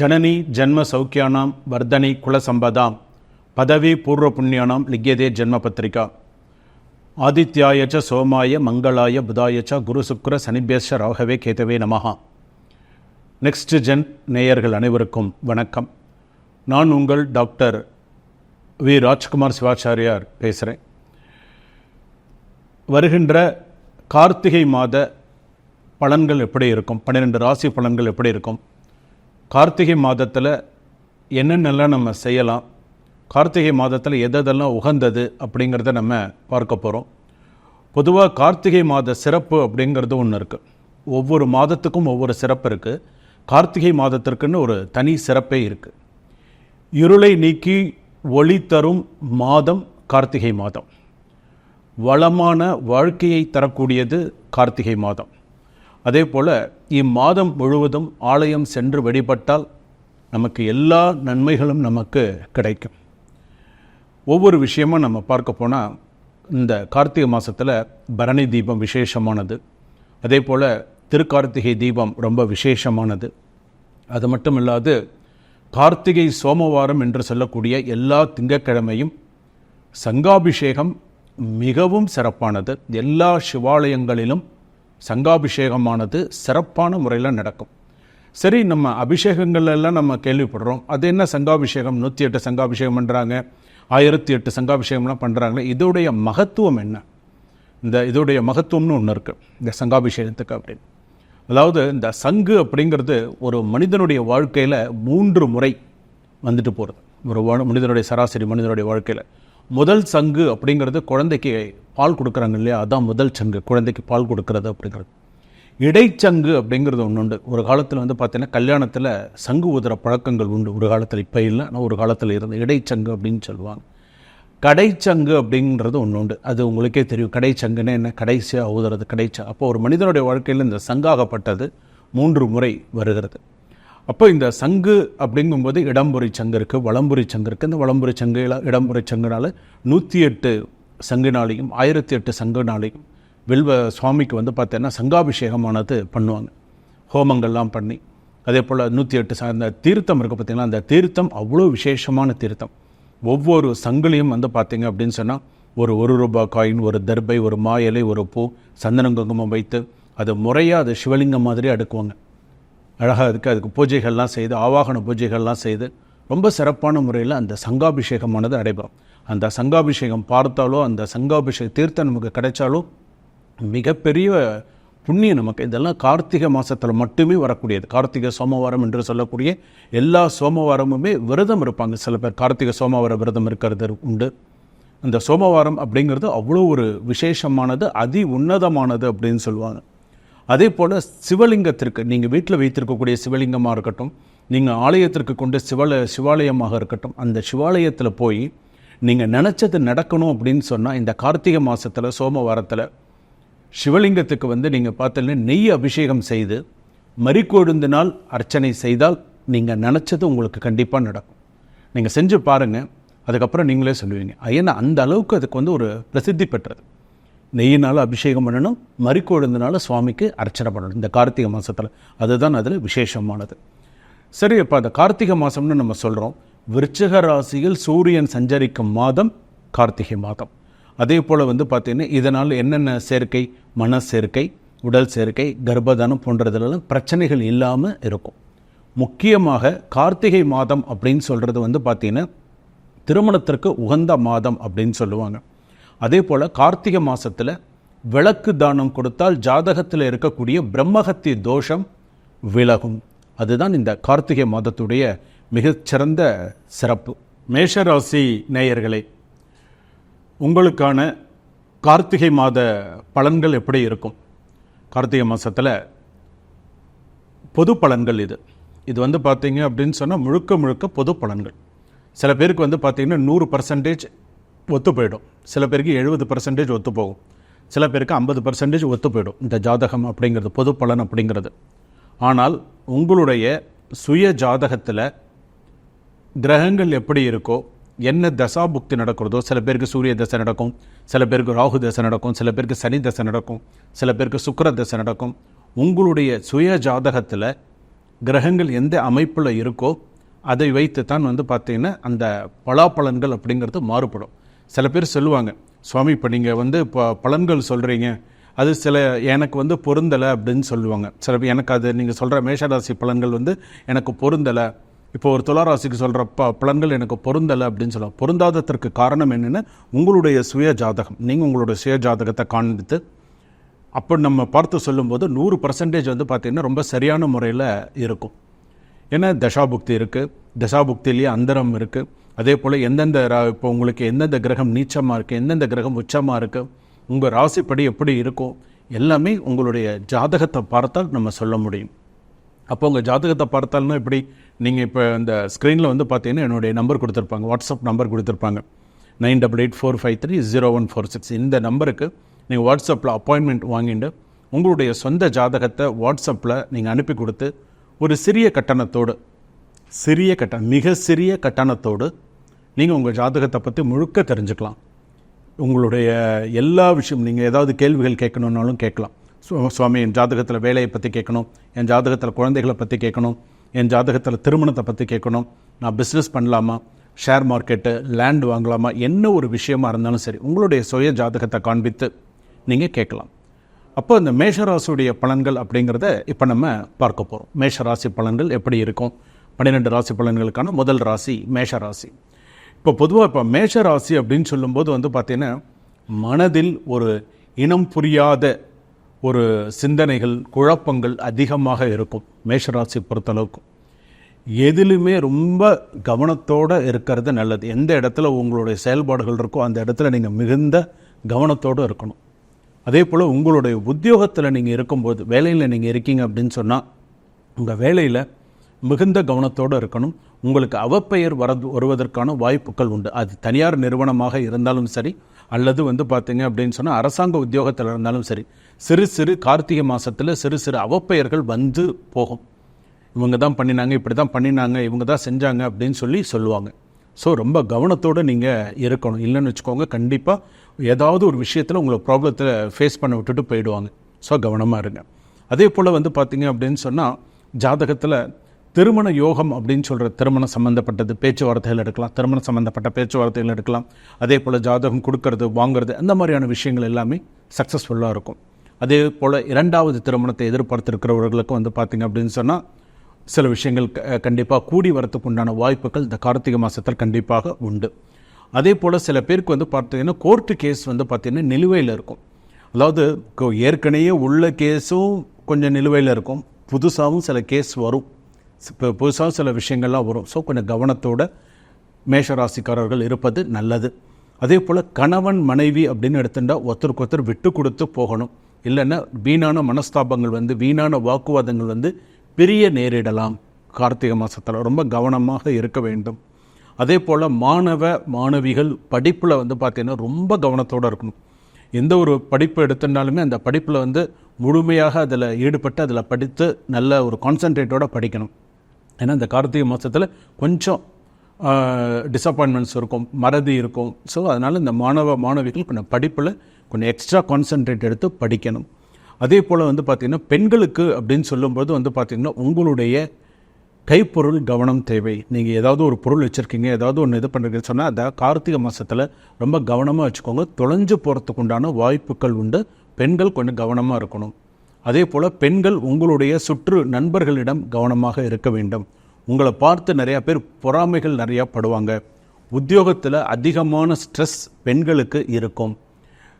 ஜனனி ஜன்ம சௌக்கியானாம் வர்தனி குலசம்பதாம் பதவி பூர்வ புண்ணியானாம் லிக்யதே ஜென்ம பத்திரிகா. ஆதித்யாயச்ச சோமாய மங்களாய புதாயச்ச குரு சுக்ர சனிபேஷ ராகவே கேதவே நமஹா. நெக்ஸ்ட் ஜென் நேயர்கள் அனைவருக்கும் வணக்கம். நான் உங்கள் டாக்டர் வி. ராஜ்குமார் சிவாச்சாரியார் பேசுகிறேன் வருகின்ற கார்த்திகை மாத பலன்கள் எப்படி இருக்கும்? பன்னிரெண்டு ராசி பலன்கள் எப்படி இருக்கும்? கார்த்திகை மாதத்தில் என்னென்னலாம் நம்ம செய்யலாம் கார்த்திகை மாதத்தில் எதெல்லாம் உகந்தது அப்படிங்கிறத நம்ம பார்க்க போகிறோம் பொதுவாக கார்த்திகை மாத சிறப்பு அப்படிங்கிறது ஒன்று இருக்குது ஒவ்வொரு மாதத்துக்கும் ஒவ்வொரு சிறப்பு இருக்குது கார்த்திகை மாதத்திற்குன்னு ஒரு தனி சிறப்பே இருக்குது இருளை நீக்கி ஒளி தரும் மாதம் கார்த்திகை மாதம். வளமான வாழ்க்கையை தரக்கூடியது கார்த்திகை மாதம். அதே போல் இம்மாதம் முழுவதும் ஆலயம் சென்று வழிபட்டால் நமக்கு எல்லா நன்மைகளும் நமக்கு கிடைக்கும். ஒவ்வொரு விஷயமும் நம்ம பார்க்க போனால் இந்த கார்த்திகை மாதத்தில் பரணி தீபம் விசேஷமானது. அதே போல் திருக்கார்த்திகை தீபம் ரொம்ப விசேஷமானது. அது மட்டும் இல்லாது கார்த்திகை சோமவாரம் என்று சொல்லக்கூடிய எல்லா திங்கட்கிழமையும் சங்காபிஷேகம் மிகவும் சிறப்பானது. எல்லா சிவாலயங்களிலும் சங்காபிஷேகமானது சிறப்பான முறையில் நடக்கும். சரி நம்ம அபிஷேகங்கள் எல்லாம் நம்ம கேள்விப்படுறோம். அது என்ன சங்காபிஷேகம்? நூற்றி எட்டு சங்காபிஷேகம் பண்ணுறாங்க ஆயிரத்தி எட்டு சங்காபிஷேகம்லாம் பண்ணுறாங்களே இதோடைய மகத்துவம் என்ன? இந்த இதோடைய மகத்துவம்னு ஒன்று இருக்குது இந்த சங்காபிஷேகத்துக்கு அப்படின்னு. அதாவது இந்த சங்கு அப்படிங்கிறது ஒரு மனிதனுடைய வாழ்க்கையில் மூன்று முறை வந்துட்டு போகிறது ஒரு மனிதனுடைய சராசரி மனிதனுடைய வாழ்க்கையில். முதல் சங்கு அப்படிங்கிறது குழந்தைக்கு பால் கொடுக்குறாங்க இல்லையா? அதான் முதல் சங்கு. குழந்தைக்கு பால் கொடுக்கறது அப்படிங்கிறது. இடைச்சங்கு அப்படிங்கிறது ஒன்று உண்டு. ஒரு காலத்தில் வந்து பார்த்தீங்கன்னா கல்யாணத்தில் சங்கு ஊதுற பழக்கங்கள் உண்டு. ஒரு காலத்தில் இப்போ இல்லை ஆனால் ஒரு காலத்தில் இருந்து இடைச்சங்கு அப்படின்னு சொல்லுவாங்க. கடைச்சங்கு அப்படின்றது ஒன்று உண்டு. அது உங்களுக்கே தெரியும். கடைச்சங்குன்னு என்ன? கடைசியாக ஊதுறது கடைச்சா. அப்போ ஒரு மனிதனுடைய வாழ்க்கையில் இந்த சங்காகப்பட்டது மூன்று முறை வருகிறது. அப்போ இந்த சங்கு அப்படிங்கும்போது இடம்புரி சங்கு இருக்குது வளம்புரி சங்கு இருக்குது இந்த வளம்புரி சங்கு இடம்புரி சங்குனால நூற்றி எட்டு சங்குனாலையும் ஆயிரத்தி எட்டு சங்குனாலையும் வில்வ சுவாமிக்கு வந்து பார்த்தீங்கன்னா சங்காபிஷேகமானது பண்ணுவாங்க. ஹோமங்கள்லாம் பண்ணி அதே போல் நூற்றி எட்டு ச- அந்த தீர்த்தம் இருக்குது பார்த்திங்கன்னா அந்த தீர்த்தம் அவ்வளோ விசேஷமான தீர்த்தம். ஒவ்வொரு சங்குலையும் வந்து பார்த்திங்க அப்படின்னு சொன்னால் ஒரு ஒரு ரூபாய் காயின் ஒரு தர்பை ஒரு மா இலை ஒரு பூ சந்தனம் குங்குமம் வைத்து அது முறையாக அது சிவலிங்கம் மாதிரி அடுக்குவாங்க. அழகாக அதுக்கு அதுக்கு பூஜைகள்லாம் செய்து ஆவாகன பூஜைகள்லாம் செய்து ரொம்ப சிறப்பான முறையில் அந்த சங்காபிஷேகமானது நடைபெறும் அந்த சங்காபிஷேகம் பார்த்தாலோ அந்த சங்காபிஷேக தீர்த்தம் நமக்கு கிடைச்சாலோ மிகப்பெரிய புண்ணியம் நமக்கு. இதெல்லாம் கார்த்திகை மாதத்தில் மட்டுமே வரக்கூடியது. கார்த்திகை சோமவாரம் என்று சொல்லக்கூடிய எல்லா சோமவாரமுமே விரதம் இருப்பாங்க. சில பேர் கார்த்திகை சோமவார விரதம் இருக்கிறது உண்டு. அந்த சோமவாரம் அப்படிங்கிறது அவ்வளோ ஒரு விசேஷமானது அதி உன்னதமானது அப்படின்னு சொல்லுவாங்க. அதே போல் சிவலிங்கத்திற்கு நீங்கள் வீட்டில் வைத்திருக்கக்கூடிய சிவலிங்கமாக இருக்கட்டும் நீங்கள் ஆலயத்திற்கு கொண்டு சிவல சிவாலயமாக இருக்கட்டும் அந்த சிவாலயத்தில் போய் நீங்கள் நினச்சது நடக்கணும் அப்படின்னு சொன்னால் இந்த கார்த்திகை மாதத்தில் சோமவாரத்தில் சிவலிங்கத்துக்கு வந்து நீங்கள் பார்த்தீங்கன்னா நெய் அபிஷேகம் செய்து மறிக்கொழுந்தினால் அர்ச்சனை செய்தால் நீங்கள் நினச்சது உங்களுக்கு கண்டிப்பாக நடக்கும். நீங்கள் செஞ்சு பாருங்கள் அதுக்கப்புறம் நீங்களே சொல்லுவீங்க. ஏன்னா அந்த அளவுக்கு அதுக்கு வந்து ஒரு பிரசித்தி பெற்றது. நெய்யினால் அபிஷேகம் பண்ணணும் மறிக்கொழுந்தினால சுவாமிக்கு அர்ச்சனை பண்ணணும். இந்த கார்த்திகை மாதத்தில் அதுதான் அதில் விசேஷமானது. சரி இப்போ அந்த கார்த்திகை மாதம்னு நம்ம சொல்கிறோம் விருச்சக ராசியில் சூரியன் சஞ்சரிக்கும் மாதம் கார்த்திகை மாதம். அதே போல் வந்து பார்த்திங்கன்னா இதனால் என்னென்ன சேர்க்கை? மன சேர்க்கை உடல் சேர்க்கை கர்ப்பதானம் போன்றதுலாம் பிரச்சனைகள் இல்லாமல் இருக்கும். முக்கியமாக கார்த்திகை மாதம் அப்படின்னு சொல்கிறது வந்து பார்த்திங்கன்னா திருமணத்திற்கு உகந்த மாதம் அப்படின்னு சொல்லுவாங்க. அதே போல் கார்த்திகை மாதத்தில் விளக்கு தானம் கொடுத்தால் ஜாதகத்தில் இருக்கக்கூடிய பிரம்மஹத்தி தோஷம் விலகும். அதுதான் இந்த கார்த்திகை மாதத்துடைய மிகச்சிறந்த சிறப்பு. மேஷராசி நேயர்களே உங்களுக்கான கார்த்திகை மாத பலன்கள் எப்படி இருக்கும்? கார்த்திகை மாதத்தில் பொது பலன்கள் இது. இது வந்து பார்த்தீங்க அப்படின்னு சொன்னால் முழுக்க முழுக்க பொது பலன்கள். சில பேருக்கு வந்து பார்த்திங்கன்னா நூறு பர்சன்டேஜ் ஒத்து போயிடும். சில பேருக்கு எழுபது பர்சன்டேஜ் ஒத்து போகும். சில பேருக்கு ஐம்பது பர்சன்டேஜ் ஒத்து போயிடும். இந்த ஜாதகம் அப்படிங்கிறது பொது பலன் அப்படிங்கிறது. ஆனால் உங்களுடைய சுய ஜாதகத்தில் கிரகங்கள் எப்படி இருக்கோ என்ன தசா புக்தி நடக்கிறதோ சில பேருக்கு சூரிய தசை நடக்கும் சில பேருக்கு ராகு தசை நடக்கும் சில பேருக்கு சனி தசை நடக்கும் சில பேருக்கு சுக்கர தசை நடக்கும். உங்களுடைய சுய ஜாதகத்தில் கிரகங்கள் எந்த அமைப்பில் இருக்கோ அதை வைத்து தான் வந்து பார்த்தீங்கன்னா அந்த பலாப்பலன்கள் அப்படிங்கிறது மாறுபடும். சில பேர் சொல்லுவாங்க சுவாமி இப்போ நீங்கள் வந்து இப்போ பலன்கள் சொல்கிறீங்க அது சில எனக்கு வந்து பொருந்தலை அப்படின்னு சொல்லுவாங்க. சில எனக்கு அது நீங்கள் சொல்கிற மேஷராசி பலன்கள் வந்து எனக்கு பொருந்தலை. இப்போ ஒரு துளாராசிக்கு சொல்கிற ப பலன்கள் எனக்கு பொருந்தலை அப்படின்னு சொல்லலாம் பொருந்தாததற்கு காரணம் என்னென்னா உங்களுடைய சுய ஜாதகம். நீங்கள் உங்களுடைய சுய ஜாதகத்தை காண்பித்து அப்போ நம்ம பார்த்து சொல்லும்போது நூறு பர்சன்டேஜ் வந்து பார்த்திங்கன்னா ரொம்ப சரியான முறையில் இருக்கும். ஏன்னா தசாபுக்தி இருக்குது தசாபுக்திலேயே அந்தரம் இருக்குது அதே போல் எந்தெந்த ரா- இப்போ உங்களுக்கு எந்தெந்த கிரகம் நீச்சமாக இருக்குது எந்தெந்த கிரகம் உச்சமாக இருக்குது உங்கள் ராசிப்படி எப்படி இருக்கும் எல்லாமே உங்களுடைய ஜாதகத்தை பார்த்தால் நம்ம சொல்ல முடியும். அப்போ உங்கள் ஜாதகத்தை பார்த்தாலும் இப்படி நீங்கள் இப்போ இந்த ஸ்க்ரீனில் வந்து பார்த்தீங்கன்னா என்னுடைய நம்பர் கொடுத்துருப்பாங்க. வாட்ஸ்அப் நம்பர் கொடுத்துருப்பாங்க. Nine double eight four five three zero one four six. இந்த நம்பருக்கு நீங்கள் வாட்ஸ்அப்பில் அப்பாயின்மெண்ட் வாங்கிட்டு உங்களுடைய சொந்த ஜாதகத்தை வாட்ஸ்அப்பில் நீங்கள் அனுப்பி கொடுத்து ஒரு சிறிய கட்டணத்தோடு சிறிய கட்டணம் மிக சிறிய கட்டணத்தோடு நீங்கள் உங்கள் ஜாதகத்தை பற்றி முழுக்க தெரிஞ்சுக்கலாம். உங்களுடைய எல்லா விஷயம் நீங்கள் ஏதாவது கேள்விகள் கேட்கணுன்னாலும் கேட்கலாம். சுவாமி என் ஜாதகத்தில் வேலையை பற்றி கேட்கணும் என் ஜாதகத்தில் குழந்தைகளை பற்றி கேட்கணும் என் ஜாதகத்தில் திருமணத்தை பற்றி கேட்கணும் நான் பிஸ்னஸ் பண்ணலாமா ஷேர் மார்க்கெட்டு லேண்ட் வாங்கலாமா என்ன ஒரு விஷயமா இருந்தாலும் சரி உங்களுடைய சுய ஜாதகத்தை காண்பித்து நீங்கள் கேட்கலாம். அப்போ இந்த மேஷராசியுடைய பலன்கள் அப்படிங்கிறத இப்போ நம்ம பார்க்க போகிறோம் மேஷராசி பலன்கள் எப்படி இருக்கும்? பன்னிரெண்டு ராசி பலன்களுக்கான முதல் ராசி மேஷராசி. இப்போ பொதுவாக இப்போ மேஷ ராசி அப்படின்னு சொல்லும்போது வந்து பார்த்திங்கன்னா மனதில் ஒரு இனம் புரியாத ஒரு சிந்தனைகள் குழப்பங்கள் அதிகமாக இருக்கும் மேஷராசி பொறுத்தளவுக்கு. எதிலுமே ரொம்ப கவனத்தோடு இருக்கிறது நல்லது. எந்த இடத்துல உங்களுடைய செயல்பாடுகள் இருக்கோ அந்த இடத்துல நீங்கள் மிகுந்த கவனத்தோடு இருக்கணும். அதே போல் உங்களுடைய உத்தியோகத்தில் நீங்கள் இருக்கும்போது வேலையில் நீங்கள் இருக்கீங்க அப்படின்னு சொன்னால் உங்கள் வேலையில் மிகுந்த கவனத்தோடு இருக்கணும். உங்களுக்கு அவப்பெயர் வர வருவதற்கான வாய்ப்புகள் உண்டு. அது தனியார் நிறுவனமாக இருந்தாலும் சரி அல்லது வந்து பார்த்தீங்க அப்படின்னு சொன்னால் அரசாங்க உத்தியோகத்தில் இருந்தாலும் சரி சிறு சிறு கார்த்திகை மாதத்தில் சிறு சிறு அவப்பெயர்கள் வந்து போகும். இவங்க தான் பண்ணினாங்க இப்படி தான் பண்ணினாங்க இவங்க தான் செஞ்சாங்க அப்படின்னு சொல்லி சொல்லுவாங்க. ஸோ ரொம்ப கவனத்தோடு நீங்கள் இருக்கணும். இல்லைன்னு வச்சுக்கோங்க கண்டிப்பாக ஏதாவது ஒரு விஷயத்தில் உங்களை ப்ராப்ளத்தை ஃபேஸ் பண்ண விட்டுட்டு போயிடுவாங்க. ஸோ கவனமாக இருங்க. அதே போல் வந்து பார்த்தீங்க அப்படின்னு சொன்னால் ஜாதகத்தில் திருமண யோகம் அப்படின்னு சொல்கிற திருமணம் சம்மந்தப்பட்டது பேச்சுவார்த்தைகள் எடுக்கலாம் திருமணம் சம்மந்தப்பட்ட பேச்சுவார்த்தைகள் எடுக்கலாம். அதே போல் ஜாதகம் கொடுக்கறது வாங்குறது அந்த மாதிரியான விஷயங்கள் எல்லாமே சக்ஸஸ்ஃபுல்லாக இருக்கும். அதே போல் இரண்டாவது திருமணத்தை எதிர்பார்த்திருக்கிறவர்களுக்கும் வந்து பார்த்தீங்க அப்படின்னு சொன்னால் சில விஷயங்கள் கண்டிப்பாக கூடி வரத்துக்கு உண்டான வாய்ப்புகள் இந்த கார்த்திகை மாதத்தில் கண்டிப்பாக உண்டு. அதே போல் சில பேருக்கு வந்து பார்த்தீங்கன்னா கோர்ட்டு கேஸ் வந்து பார்த்திங்கன்னா நிலுவையில் இருக்கும். அதாவது ஏற்கனவே உள்ள கேஸும் கொஞ்சம் நிலுவையில் இருக்கும். புதுசாகவும் சில கேஸ் வரும். இப்போ புதுசாக சில விஷயங்கள்லாம் வரும். ஸோ கொஞ்சம் கவனத்தோட மேஷராசிக்காரர்கள் இருப்பது நல்லது. அதே போல் கணவன் மனைவி அப்படின்னு எடுத்துட்டால் ஒருத்தருக்கு ஒருத்தர் விட்டு கொடுத்து போகணும். இல்லைன்னா வீணான மனஸ்தாபங்கள் வந்து வீணான வாக்குவாதங்கள் வந்து பிரிய நேரிடலாம். கார்த்திகை மாதத்தில் ரொம்ப கவனமாக இருக்க வேண்டும். அதே போல் மாணவ மாணவிகள் படிப்பில் வந்து பார்த்திங்கன்னா ரொம்ப கவனத்தோடு இருக்கணும். எந்த ஒரு படிப்பு எடுத்துட்டாலுமே அந்த படிப்பில் வந்து முழுமையாக அதில் ஈடுபட்டு அதில் படித்து நல்ல ஒரு கான்சன்ட்ரேட்டோடு படிக்கணும். ஏன்னா இந்த கார்த்திகை மாதத்தில் கொஞ்சம் டிசப்பாயின்மெண்ட்ஸ் இருக்கும் மறதி இருக்கும். ஸோ அதனால் இந்த மாணவ மாணவிகள் கொஞ்சம் படிப்பில் கொஞ்சம் எக்ஸ்ட்ரா கான்சன்ட்ரேட் எடுத்து படிக்கணும். அதே போல் வந்து பார்த்திங்கன்னா பெண்களுக்கு அப்படின்னு சொல்லும்போது வந்து பார்த்திங்கன்னா உங்களுடைய கைப்பொருள் கவனம் தேவை. நீங்கள் ஏதாவது ஒரு பொருள் வச்சுருக்கீங்க ஏதாவது ஒன்று இது பண்ணுறீங்கன்னு சொன்னால் அதை கார்த்திகை மாதத்தில் ரொம்ப கவனமாக வச்சுக்கோங்க. தொலைஞ்சு போகிறதுக்கு உண்டான வாய்ப்புகள் உண்டு. பெண்கள் கொஞ்சம் கவனமாக இருக்கணும். அதே போல் பெண்கள் உங்களுடைய சுற்று நண்பர்களிடம் கவனமாக இருக்க வேண்டும். உங்களை பார்த்து நிறையா பேர் பொறாமைகள் நிறையா படுவாங்க. உத்தியோகத்தில் அதிகமான ஸ்ட்ரெஸ் பெண்களுக்கு இருக்கும்.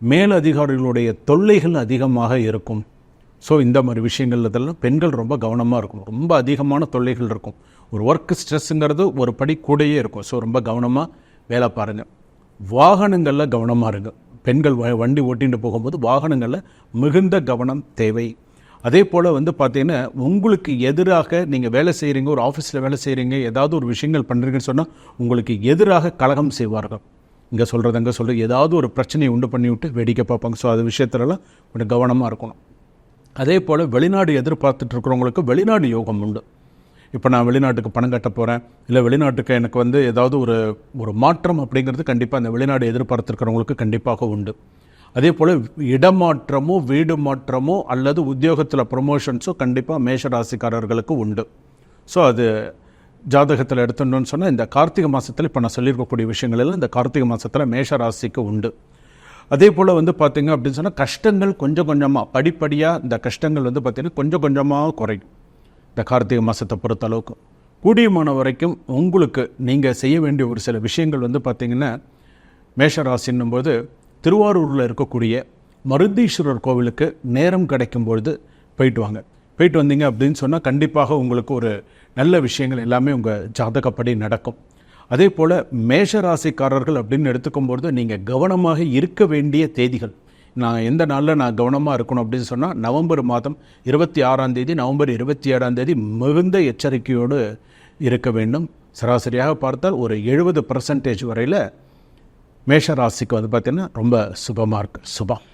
மேலதிகாரிகளுடைய தொல்லைகள் அதிகமாக இருக்கும். ஸோ இந்த மாதிரி விஷயங்கள் இதெல்லாம் பெண்கள் ரொம்ப கவனமாக இருக்கும். ரொம்ப அதிகமான தொல்லைகள் இருக்கும். ஒரு ஒர்க் ஸ்ட்ரெஸ்ஸுங்கிறது ஒரு படி கூடயே இருக்கும். ஸோ ரொம்ப கவனமாக வேலை பாருங்கள் வாகனங்களில் கவனமாக இருங்க. பெண்கள் வ- வண்டி ஓட்டிகிட்டு போகும்போது வாகனங்களில் மிகுந்த கவனம் தேவை. அதே போல் வந்து பார்த்தீங்கன்னா உங்களுக்கு எதிராக நீங்கள் வேலை செய்கிறீங்க ஒரு ஆஃபீஸில் வேலை செய்கிறீங்க ஏதாவது ஒரு விஷயங்கள் பண்ணுறீங்கன்னு சொன்னால் உங்களுக்கு எதிராக கலகம் செய்வார்கள். இங்கே சொல்கிறது அங்கே சொல்கிறது ஏதாவது ஒரு பிரச்சனையை உண்டு பண்ணி விட்டு வேடிக்கை பார்ப்பாங்க. ஸோ அது விஷயத்துலலாம் கொஞ்சம் கவனமாக இருக்கணும். அதே போல் வெளிநாடு எதிர்பார்த்துட்டு இருக்கிறவங்களுக்கு வெளிநாடு யோகம் உண்டு. இப்போ நான் வெளிநாட்டுக்கு பணம் கட்ட போகிறேன் இல்லை வெளிநாட்டுக்கு எனக்கு வந்து ஏதாவது ஒரு ஒரு மாற்றம் அப்படிங்கிறது கண்டிப்பாக அந்த வெளிநாடு எதிர்பார்த்துருக்கிறவங்களுக்கு கண்டிப்பாக உண்டு. அதே போல் இடமாற்றமோ வீடு மாற்றமோ அல்லது உத்தியோகத்தில் ப்ரொமோஷன்ஸோ கண்டிப்பாக மேஷராசிக்காரர்களுக்கு உண்டு. ஸோ அது ஜாதகத்தில் எடுத்துட்டோம்னு சொன்னால் இந்த கார்த்திகை மாதத்தில் இப்போ நான் சொல்லியிருக்கக்கூடிய விஷயங்கள் எல்லாம் இந்த கார்த்திகை மாதத்தில் மேஷராசிக்கு உண்டு. அதே போல் வந்து பார்த்திங்க அப்படின்னு சொன்னால் கஷ்டங்கள் கொஞ்சம் கொஞ்சமாக படிப்படியாக இந்த கஷ்டங்கள் வந்து பார்த்திங்கன்னா கொஞ்சம் கொஞ்சமாக குறையும். இந்த கார்த்திகை மாதத்தை பொறுத்தளவுக்கு. கூடியமான வரைக்கும் உங்களுக்கு நீங்கள் செய்ய வேண்டிய ஒரு சில விஷயங்கள் வந்து பார்த்திங்கன்னா மேஷராசின்னும் போது திருவாரூரில் இருக்கக்கூடிய மருந்தீஸ்வரர் கோவிலுக்கு நேரம் கிடைக்கும் பொழுது போயிட்டு வாங்க. போயிட்டு வந்தீங்க அப்படின்னு சொன்னால் கண்டிப்பாக உங்களுக்கு ஒரு நல்ல விஷயங்கள் எல்லாமே உங்கள் ஜாதகப்படி நடக்கும். அதே போல் மேஷ ராசிக்காரர்கள் அப்படின்னு எடுத்துக்கும்பொழுது நீங்கள் கவனமாக இருக்க வேண்டிய தேதிகள். நான் எந்த நாளில் நான் கவனமாக இருக்கணும் அப்படின்னு சொன்னால் நவம்பர் மாதம் இருபத்தி ஆறாம் தேதி நவம்பர் இருபத்தி ஏழாம் தேதி மிகுந்த எச்சரிக்கையோடு இருக்க வேண்டும். சராசரியாக பார்த்தால் ஒரு எழுபது பர்சன்டேஜ் வரையில் மேஷ ராசிக்கு வந்து பார்த்திங்கன்னா ரொம்ப சுபமாக இருக்குது சுபம்.